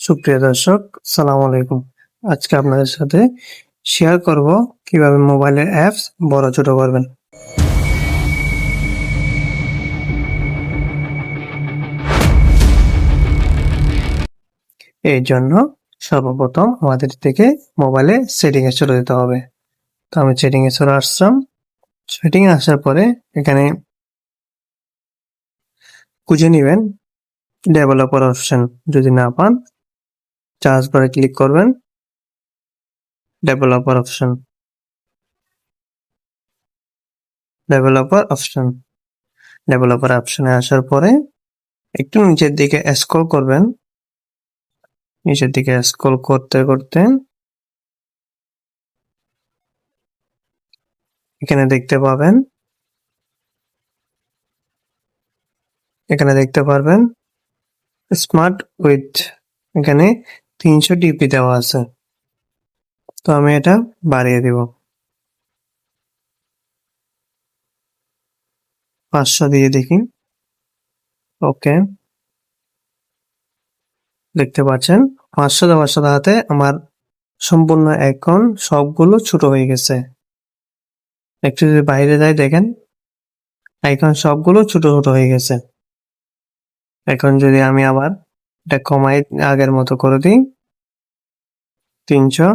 সুপ্রিয় দর্শক সালাম আলাইকুম। আজকে আপনাদের সাথে শেয়ার করব কীভাবে মোবাইলের অ্যাপস বড় ছোট করবেন। এই জন্য সর্বপ্রথম আমাদের থেকে মোবাইলে সেটিং এ চলে যেতে হবে। তো আমি সেটিং এ চলে আসলাম। সেটিং এ আসার পরে এখানে খুঁজে নেবেন ডেভেলপার অপশন যদি না পান। চার্জ বারে ক্লিক করবেন developer option developer option developer অপশনে আসার পরে একটু নিচের দিকে স্ক্রল করবেন। নিচের দিকে স্ক্রল করতে করতে এখানে দেখতে পাবেন। এখানে দেখতে পারবেন স্মার্ট উইথ এখানে তিনশো ডিপি দেওয়া আছে। তো আমি এটা বাড়িয়ে দিব। পাঁচশো দিয়ে দেখি। ওকে। দেখতে পাচ্ছেন, পাঁচশো দেওয়ার সাথে সাথে আমার সম্পূর্ণ এখন সবগুলো ছোট হয়ে গেছে। একটু যদি বাইরে যাই দেখেন এখন সবগুলো ছোট ছোট হয়ে গেছে। এখন যদি আমি আবার এটা কমাই আগের মতো করে দিই। তিনশো।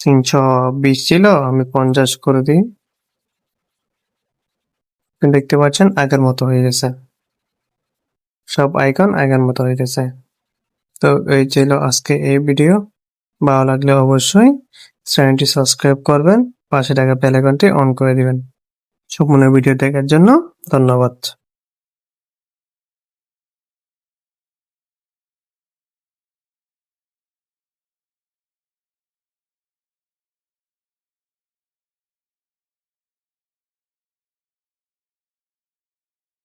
তিনশো বিশ ছিল, আমি পঞ্চাশ করে দিই। দেখতে পাচ্ছেন, আগের মতো হয়ে গেছে। সব আইকন আগের মতো হয়ে গেছে। তো এই ছিল আজকে এই ভিডিও ভালো লাগলে অবশ্যই চ্যানেলটি সাবস্ক্রাইব করবেন, পাশে থাকা বেল আইকনটি অন করে দিবেন। সম্পূর্ণ ভিডিও দেখার জন্য ধন্যবাদ।